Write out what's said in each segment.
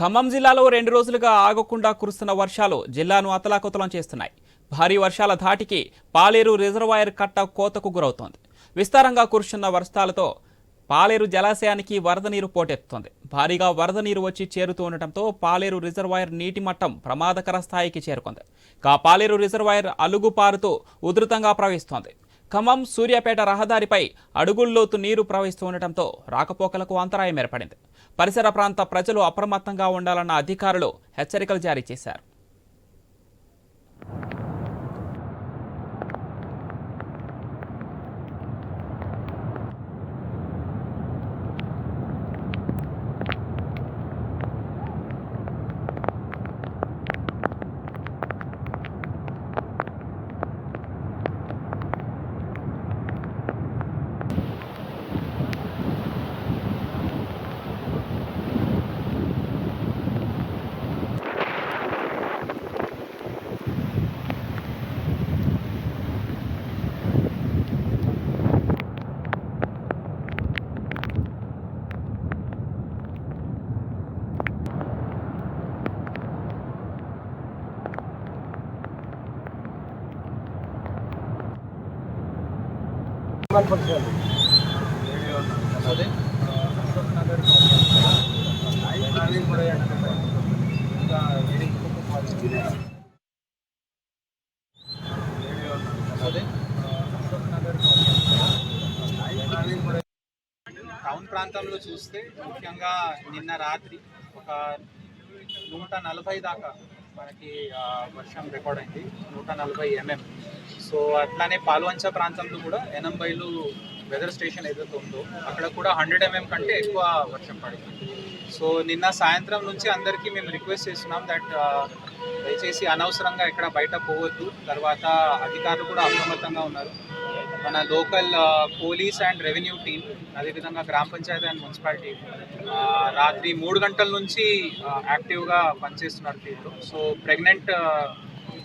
ఖమ్మం జిల్లాలో రెండు రోజులుగా ఆగకుండా కురుస్తున్న వర్షాలు జిల్లాను అతలాకుతలం చేస్తున్నాయి. భారీ వర్షాల ధాటికి పాలేరు రిజర్వాయర్ కట్ట కోతకు గురవుతోంది. విస్తారంగా కురుస్తున్న వర్షాలతో పాలేరు జలాశయానికి వరద నీరు పోటెత్తుతోంది. భారీగా వరద నీరు వచ్చి చేరుతూ ఉండటంతో పాలేరు రిజర్వాయర్ నీటి మట్టం ప్రమాదకర స్థాయికి చేరుకుంది. కా పాలేరు రిజర్వాయర్ అలుగు పారుతూ ఉధృతంగా ప్రవహిస్తోంది. ఖమ్మం సూర్యాపేట రహదారిపై అడుగుల్లోతు నీరు ప్రవహిస్తూ ఉండటంతో రాకపోకలకు అంతరాయం ఏర్పడింది. పరిసర ప్రాంత ప్రజలు అప్రమత్తంగా ఉండాలన్న అధికారులు హెచ్చరికలు జారీ చేశారు. టౌన్ ప్రాంతంలో చూస్తే ముఖ్యంగా నిన్న రాత్రి ఒక నూట నలభై దాకా మనకి వర్షం రికార్డ్ అయింది. నూట నలభై ఎంఎం సో అట్లానే పాల్వంచ ప్రాంతంలో కూడా ఎనంబైలు వెదర్ స్టేషన్ ఏదైతే ఉందో అక్కడ కూడా హండ్రెడ్ ఎంఎం కంటే ఎక్కువ వర్షం పడింది సో నిన్న సాయంత్రం నుంచి అందరికీ మేము రిక్వెస్ట్ చేస్తున్నాం దట్ దయచేసి అనవసరంగా ఎక్కడ బయట పోవద్దు. తర్వాత అధికారులు కూడా అప్రమత్తంగా ఉన్నారు. మన local police and revenue team అదేవిధంగా గ్రామ పంచాయతీ అండ్ మున్సిపాలిటీ రాత్రి మూడు గంటల నుంచి యాక్టివ్గా పనిచేస్తున్నారు ఫీల్డ్లో సో ప్రెగ్నెంట్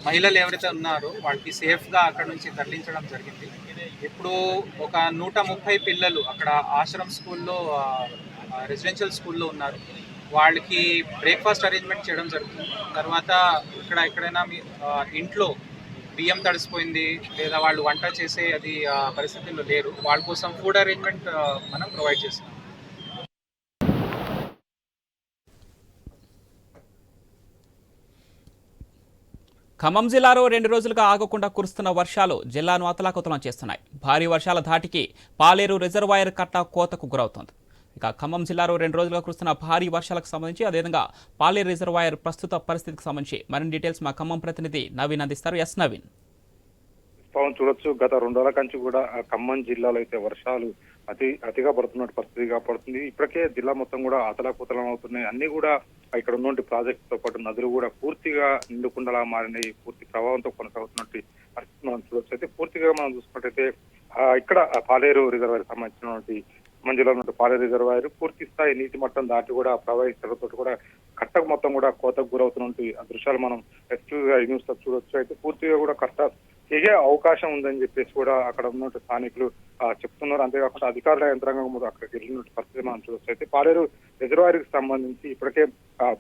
మహిళలు ఎవరైతే ఉన్నారో వాళ్ళకి సేఫ్గా అక్కడ నుంచి తరలించడం జరిగింది. ఇప్పుడు ఒక నూట ముప్పై పిల్లలు అక్కడ ఆశ్రమ్ స్కూల్లో రెసిడెన్షియల్ స్కూల్లో ఉన్నారు. వాళ్ళకి బ్రేక్ఫాస్ట్ అరేంజ్మెంట్ చేయడం జరుగుతుంది. తర్వాత ఇక్కడ ఎక్కడైనా మీ ఇంట్లో బియ్యం తడిసిపోయింది లేదా వాళ్ళు వంట చేసే అది ఆ, పరిస్థితుల్లో లేరు. వాళ్ళ కోసం ఫుడ్ అరేంజ్మెంట్ మనం ప్రొవైడ్ చేస్తాం ఖమ్మం జిల్లాలో రెండు రోజులుగా ఆగకుండా కురుస్తున్న వర్షాలు జిల్లాను అతలాకుతలం చేస్తున్నాయి. భారీ వర్షాల ధాటికి పాలేరు రిజర్వాయర్ కట్ట కోతకు గురవుతోంది. ఇక ఖమ్మం జిల్లాలో రెండు రోజులుగా కురుస్తున్న భారీ వర్షాలకు సంబంధించి అదేవిధంగా పాలేరు రిజర్వాయర్ ప్రస్తుత పరిస్థితికి సంబంధించి మరిన్ని డీటెయిల్స్ మా ఖమ్మం ప్రతినిధి నవీన్ అందిస్తారు. ఎస్ నవీన్. పవన్ చూడొచ్చు. గత రెండు రోజుల కంచి కూడా ఖమ్మం జిల్లాలో అయితే వర్షాలు అతి అతిగా పడుతున్న పరిస్థితిగా పడుతుంది ఇప్పటికే జిల్లా మొత్తం కూడా అతలాకుతలం అవుతున్నాయి. అన్ని కూడా ఇక్కడ ఉన్నటువంటి ప్రాజెక్టుతో పాటు నదులు కూడా పూర్తిగా నిండుకుండలా మారినాయి. పూర్తి ప్రభావంతో కొనసాగుతున్నట్టు పరిస్థితి మనం చూడొచ్చు. అయితే పూర్తిగా మనం చూసుకున్నట్టయితే ఇక్కడ పాలేరు రిజర్వాయర్ సంబంధించినటువంటి మంజులో ఉన్న పాల రిజర్వాయర్ పూర్తి స్థాయి నీటి మట్టం దాటి కూడా ప్రవహించడంతో కూడా కట్టకు మొత్తం కూడా కోతకు గురవుతున్నటువంటి ఆ దృశ్యాలు మనం ఎక్స్క్లూజివ్గా న్యూస్లో చూడొచ్చు. అయితే పూర్తిగా కూడా కట్ట తెగే అవకాశం ఉందని చెప్పేసి కూడా అక్కడ ఉన్నటువంటి స్థానికులు చెప్తున్నారు. అంతేకాకుండా అధికారుల యంత్రాంగం కూడా అక్కడికి వెళ్ళినటువంటి పరిస్థితి మనం చూడొచ్చు. అయితే పాలేరు రిజర్వాయర్కి సంబంధించి ఇప్పటికే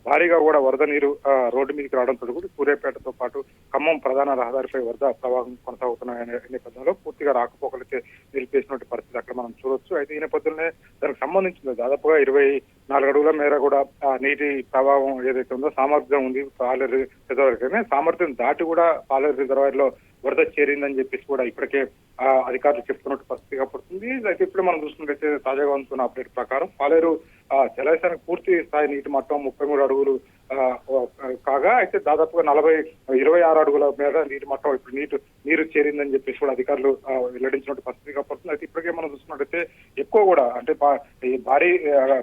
భారీగా కూడా వరద నీరు ఆ, రోడ్డు మీదకి రావడంతో కూడా సూర్యాపేటతో పాటు ఖమ్మం ప్రధాన రహదారిపై వరద ప్రవాహం కొనసాగుతున్న నేపథ్యంలో పూర్తిగా రాకపోకలైతే నిలిపేసినటువంటి పరిస్థితి అక్కడ మనం చూడొచ్చు. అయితే ఈ నేపథ్యంలోనే దానికి సంబంధించిన దాదాపుగా ఇరవై నాలుగు అడుగుల మేర కూడా ఆ నీటి ప్రభావం ఏదైతే ఉందో సామర్థ్యం ఉంది పాలేరు రిజర్వాయర్ కానీ సామర్థ్యం దాటి కూడా పాలేరు రిజర్వాయర్లో వరద చేరిందని చెప్పేసి కూడా ఇప్పటికే ఆ అధికారులు చెప్తున్నట్టు పరిస్థితిగా పడుతుంది. అయితే ఇప్పుడు మనం చూసుకున్నట్లయితే తాజాగా అందుతున్న అప్డేట్ ప్రకారం పాలేరు జలాశయానికి పూర్తి స్థాయి నీటి మట్టం ముప్పై మూడు అడుగులు ఆ, కాగా అయితే దాదాపుగా నలభై ఇరవై ఆరు అడుగుల మేర నీటి మట్టం ఇప్పుడు నీటి నీరు చేరిందని చెప్పేసి కూడా అధికారులు వెల్లడించినట్టు పరిస్థితిగా పడుతుంది అయితే ఇప్పటికే మనం చూసుకున్నట్టయితే ఎక్కువ కూడా అంటే బా- భారీ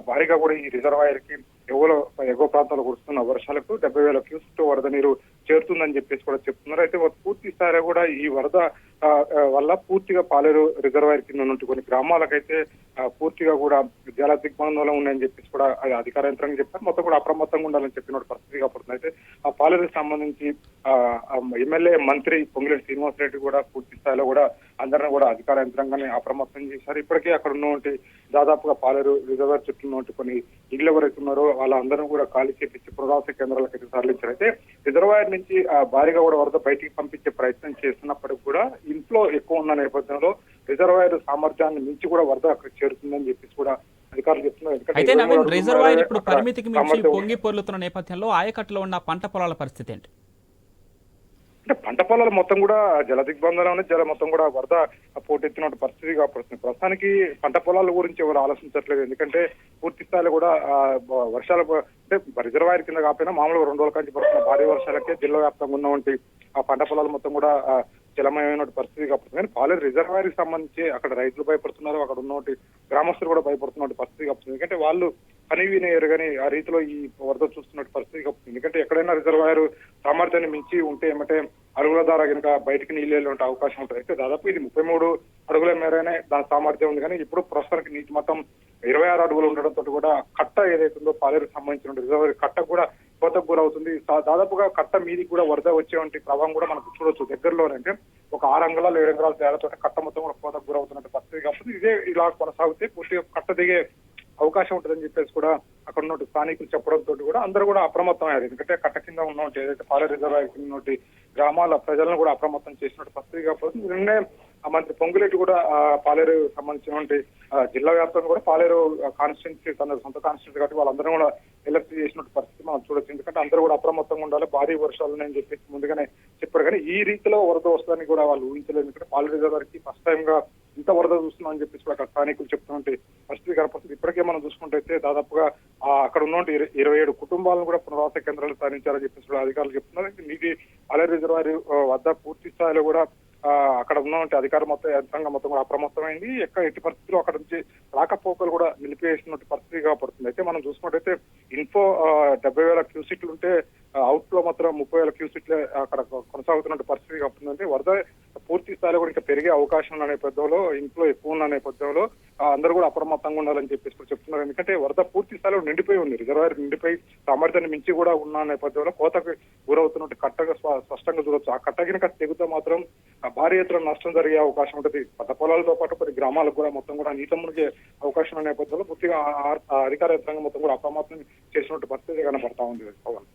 భారీగా కూడా ఈ రిజర్వాయర్కి ఎగువలో ఎగువ ప్రాంతాల్లో కురుస్తున్న వర్షాలకు డెబ్బై వేల క్యూసెక్ వరద నీరు చేరుతుందని చెప్పేసి కూడా చెప్తున్నారు. అయితే పూర్తి స్థాయిలో కూడా ఈ వరద ఆ, వల్ల పూర్తిగా పాలేరు రిజర్వాయర్ కింద ఉన్నటువంటి కొన్ని గ్రామాలకైతే పూర్తిగా కూడా జల దిగ్బంధంలో ఉన్నాయని చెప్పేసి కూడా అధికార యంత్రాంగం చెప్పారు మొత్తం కూడా అప్రమత్తంగా ఉండాలని చెప్పిన పరిస్థితి పడుతుంది అయితే ఆ పాలేరుకి సంబంధించి ఆ, ఎమ్మెల్యే మంత్రి పొంగిరెడ్డి శ్రీనివాసరెడ్డి కూడా పూర్తి స్థాయిలో కూడా అందరిని కూడా అధికార యంత్రాంగాన్ని అప్రమత్తం చేశారు. ఇప్పటికే అక్కడ ఉన్నటువంటి దాదాపుగా పాలేరు రిజర్వర్ చుట్టూ ఉన్నటువంటి కొన్ని ఇళ్ళు ఎవరైతే ఉన్నారో వాళ్ళందరూ కూడా ఖాళీ చేపించి పునరావాస కేంద్రాలకు అయితే తరలించారు. అయితే రిజర్వాయర్ నుంచి భారీగా కూడా వరద బయటికి పంపించే ప్రయత్నం చేస్తున్నప్పటికీ కూడా ఇంట్లో ఎక్కువ ఉన్న నేపథ్యంలో రిజర్వాయర్ సామర్థ్యాన్ని మించి కూడా వరద అక్కడ చేరుతుందని చెప్పేసి కూడా అధికారులు చెప్తున్నారు. అయితే నవీన్ రిజర్వాయర్ ఇప్పుడు పరిమితికి మించి పొంగి పొర్లుతున్న నేపథ్యంలో ఆయకట్టులో ఉన్న పంట పొలాల పరిస్థితి ఏంటి? అంటే పంట పొలాలు మొత్తం కూడా జల దిగ్బంధంలోనే జల మొత్తం కూడా వరద పోటెత్తిన పరిస్థితి కాపాడుతుంది ప్రస్తుతానికి పంట పొలాల గురించి ఎవరు ఆలోచించట్లేదు. ఎందుకంటే పూర్తి స్థాయిలో కూడా వర్షాలు అంటే రిజర్వాయర్ కింద కాకపోయినా మామూలుగా రెండు రోజుల కంచి పడుతున్న భారీ వర్షాలకే జిల్లా వ్యాప్తంగా ఉన్నటువంటి ఆ పంట పొలాలు మొత్తం కూడా జలమయమైన పరిస్థితి కాబట్టి కానీ పాలేరు రిజర్వాయర్కి సంబంధించి అక్కడ రైతులు భయపడుతున్నారు అక్కడ ఉన్నటువంటి గ్రామస్తులు కూడా భయపడుతున్న పరిస్థితి కాబట్టి ఎందుకంటే వాళ్ళు కని విని ఎరగని ఆ రీతిలో ఈ వరద చూస్తున్న పరిస్థితి ఎందుకంటే ఎక్కడైనా రిజర్వాయర్ సామర్థ్యాన్ని మించి ఉంటే ఏమంటే అడుగుల ద్వారా కనుక బయటకు నీళ్ళు ఉంటే అవకాశం ఉంటుంది. అయితే దాదాపు ఇది ముప్పై మూడు అడుగుల మేరనే దాని సామర్థ్యం ఉంది. కానీ ఇప్పుడు ప్రస్తుతానికి నీటి మొత్తం ఇరవై ఆరు అడుగులు ఉండడంతో కూడా కట్ట ఏదైతే ఉందో పాలేరుకు సంబంధించిన రిజర్వాయర్ కట్ట కూడా కోతకు గురవుతుంది. దాదాపుగా కట్ట మీదికి కూడా వరద వచ్చేటువంటి ప్రభావం కూడా మనకు చూడొచ్చు దగ్గరలోనే. అంటే ఒక ఆరు అంగళాలు ఏడు అంగళాల తేడాతో కట్ట మొత్తం కూడా కోతకు గురవుతున్న పరిస్థితి కాబట్టి ఇదే ఇలా కొనసాగితే పూర్తిగా కట్ట దిగే అవకాశం ఉంటుందని చెప్పేసి కూడా అక్కడ ఉన్న స్థానికులు చెప్పడంతో కూడా అందరూ కూడా అప్రమత్తం అయ్యారు ఎందుకంటే కట్ట కింద ఉన్నటువంటి ఏదైతే పాల రిజర్వాయర్ ఉన్నటువంటి గ్రామాల ప్రజలను కూడా అప్రమత్తం చేసినట్టు పరిస్థితి కాకపోతే నిన్నే ఆ మంత్రి పొంగులేటి కూడా పాలేరు సంబంధించినటువంటి జిల్లా వ్యాప్తంగా కూడా పాలేరు కాన్స్టిట్యున్సీ తన సొంత కాన్స్టిట్యున్సీ కాబట్టి వాళ్ళందరూ కూడా ఎలక్ట్ చేసినట్టు పరిస్థితి మనం చూడొచ్చు. ఎందుకంటే అందరూ కూడా అప్రమత్తంగా ఉండాలి భారీ వర్షాలు అని చెప్పేసి ముందుగానే చెప్పారు. కానీ ఈ రీతిలో వరద వస్తుందని కూడా వాళ్ళు ఊహించలేదు. ఎందుకంటే పాలేరు రిజర్వాయర్కి ఫస్ట్ టైం గా ఇంత వరద చూస్తున్నాం అని చెప్పేసి కూడా అక్కడ స్థానికులు చెప్తున్నటువంటి ఇప్పటికే మనం చూసుకుంటే దాదాపుగా అక్కడ ఉన్న ఇరవై ఏడు కుటుంబాలను కూడా పునరావాస కేంద్రాలు సాధించారని చెప్పేసి కూడా అధికారులు చెప్తున్నారు. నీటి అలే రిజర్వాయర్ వద్ద పూర్తి స్థాయిలో కూడా అక్కడ ఉన్నటువంటి అధికారులు మొత్తం యంత్రాంగం మొత్తం కూడా అప్రమత్తమైంది. ఎక్కడ ఎట్టి పరిస్థితుల్లో అక్కడ నుంచి రాకపోకలు కూడా నిలిపివేసినట్టు పరిస్థితి కాబడుతుంది అయితే మనం చూసుకున్నట్టయితే ఇన్ఫో డెబ్బై వేల క్యూసిట్లు ఉంటే అవుట్లో మాత్రం ముప్పై వేల క్యూసిట్లే అక్కడ కొనసాగుతున్న పరిస్థితి కాబట్టి అంటే వరద పూర్తి స్థాయిలో కూడా ఇంకా పెరిగే అవకాశం ఉన్న నేపథ్యంలో ఇంట్లో ఎక్కువ ఉన్న నేపథ్యంలో అందరూ కూడా అప్రమత్తంగా ఉండాలని చెప్పేసి కూడా చెప్తున్నారు. ఎందుకంటే వరద పూర్తి స్థాయిలో నిండిపోయి ఉంది. రిజర్వాయర్ నిండిపోయి సామర్థ్యాన్ని మించి కూడా ఉన్న నేపథ్యంలో కోతకు గురవుతున్నట్టు కట్టగా స్పష్టంగా చూడొచ్చు. ఆ కట్ట కనుక తెగుతో మాత్రం భారీ ఎత్తున నష్టం జరిగే అవకాశం ఉంటుంది. పంట పొలాలతో పాటు కొన్ని గ్రామాలకు కూడా మొత్తం కూడా నీట మునిగే అవకాశం ఉన్న నేపథ్యంలో పూర్తిగా అధికార యంత్రాంగం మొత్తం కూడా అప్రమత్తం చేసినట్టు పరిస్థితి కనబడతా ఉంది పవన్.